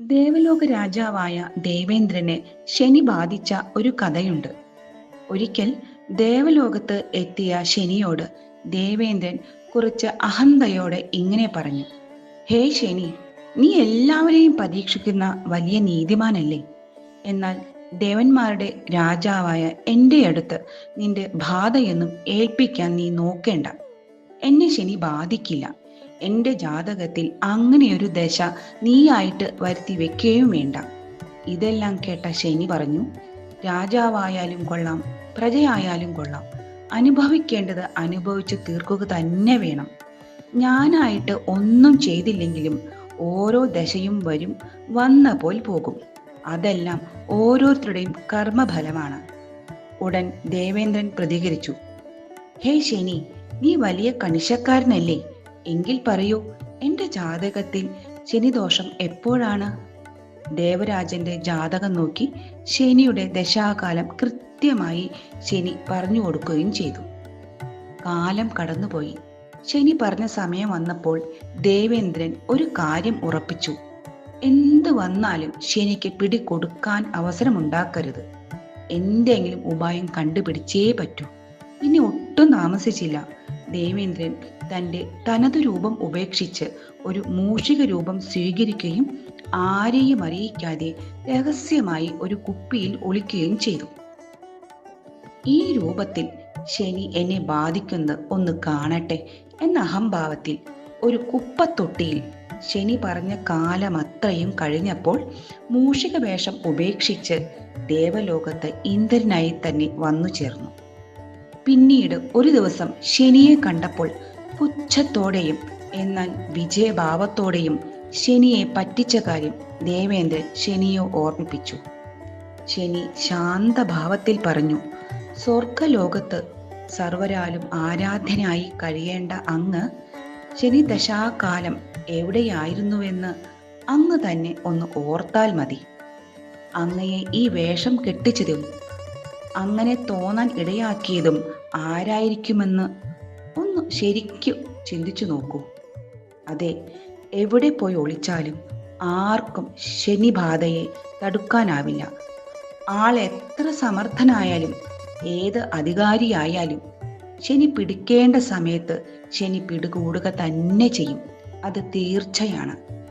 ദേവലോക രാജാവായ ദേവേന്ദ്രനെ ശനി ബാധിച്ച ഒരു കഥയുണ്ട്. ഒരിക്കൽ ദേവലോകത്ത് എത്തിയ ശനിയോട് ദേവേന്ദ്രൻ കുറച്ച് അഹന്തയോടെ ഇങ്ങനെ പറഞ്ഞു ഹേ ശനി നീ എല്ലാവരെയും പരീക്ഷിക്കുന്ന വലിയ നീതിമാനല്ലേ? എന്നാൽ ദേവന്മാരുടെ രാജാവായ എന്റെ അടുത്ത് നിന്റെ ബാധയൊന്നും ഏൽപ്പിക്കാൻ നീ നോക്കേണ്ട. എന്നെ ശനി ബാധിക്കില്ല. എന്റെ ജാതകത്തിൽ അങ്ങനെയൊരു ദശ നീയായിട്ട് വരുത്തി വെക്കുകയും വേണ്ട. ഇതെല്ലാം കേട്ട ശനി പറഞ്ഞു രാജാവായാലും കൊള്ളാം പ്രജയായാലും കൊള്ളാം. അനുഭവിക്കേണ്ടത് അനുഭവിച്ച് തീർക്കുക തന്നെ വേണം. ഞാനായിട്ട് ഒന്നും ചെയ്തില്ലെങ്കിലും ഓരോ ദശയും വരും വന്ന പോൽ പോകും. അതെല്ലാം ഓരോരുത്തരുടെയും കർമ്മഫലമാണ്. ഉടൻ ദേവേന്ദ്രൻ പ്രതികരിച്ചു. ഹേ ശനി നീ വലിയ കണിശക്കാരനല്ലേ? എങ്കിൽ പറയൂ എന്റെ ജാതകത്തിൽ ശനിദോഷം എപ്പോഴാണ്? ദേവരാജന്റെ ജാതകം നോക്കി ശനിയുടെ ദശാകാലം കൃത്യമായി ശനി പറഞ്ഞു കൊടുക്കുകയും ചെയ്തു. കാലം കടന്നുപോയി. ശനി പറഞ്ഞ സമയം വന്നപ്പോൾ ദേവേന്ദ്രൻ ഒരു കാര്യം ഉറപ്പിച്ചു. എന്ത് വന്നാലും ശനിക്ക് പിടികൊടുക്കാൻ അവസരമുണ്ടാക്കരുത്. എന്തെങ്കിലും ഉപായം കണ്ടുപിടിച്ചേ പറ്റൂ. ഇനി ഒട്ടും താമസിച്ചില്ല. ദേവേന്ദ്രൻ തന്റെ തനതു രൂപം ഉപേക്ഷിച്ച് ഒരു മൂഷിക രൂപം സ്വീകരിക്കുകയും ആരെയും അറിയിക്കാതെ രഹസ്യമായി ഒരു കുപ്പിയിൽ ഒളിക്കുകയും ചെയ്തു. ഈ രൂപത്തിൽ ശനി എന്നെ ബാധിക്കുന്നത് ഒന്ന് കാണട്ടെ എന്ന അഹംഭാവത്തിൽ ഒരു കുപ്പത്തൊട്ടിയിൽ ശനി പറഞ്ഞ കാലം അത്രയും കഴിഞ്ഞപ്പോൾ മൂഷിക വേഷം ഉപേക്ഷിച്ച് ദേവലോകത്ത് ഇന്ദ്രനായി തന്നെ വന്നു ചേർന്നു. പിന്നീട് ഒരു ദിവസം ശനിയെ കണ്ടപ്പോൾ പുച്ഛത്തോടെയും എന്നാൽ വിജയഭാവത്തോടെയും ശനിയെ പറ്റിച്ച കാര്യം ദേവേന്ദ്രൻ ശനിയെ ഓർമ്മിപ്പിച്ചു. ശനി ശാന്തഭാവത്തിൽ പറഞ്ഞു സ്വർഗലോകത്ത് സർവരാലും ആരാധ്യനായി കഴിയേണ്ട അങ്ങ് ശനി ദശാകാലം എവിടെയായിരുന്നുവെന്ന് അങ്ങ് തന്നെ ഒന്ന് ഓർത്താൽ മതി. അങ്ങയെ ഈ വേഷം കെട്ടിച്ചതും അങ്ങനെ തോന്നാൻ ഇടയാക്കിയതും ആരായിരിക്കുമെന്ന് ഒന്ന് ശരിക്കും ചിന്തിച്ചു നോക്കൂ. അതെ എവിടെ പോയി ഒളിച്ചാലും ആർക്കും ശനിബാധയെ തടുക്കാനാവില്ല. ആൾ എത്ര സമർത്ഥനായാലും ഏത് അധികാരിയായാലും ശനി പിടിക്കേണ്ട സമയത്ത് ശനി പിടികൂടുക തന്നെ ചെയ്യും. അത് തീർച്ചയാണ്.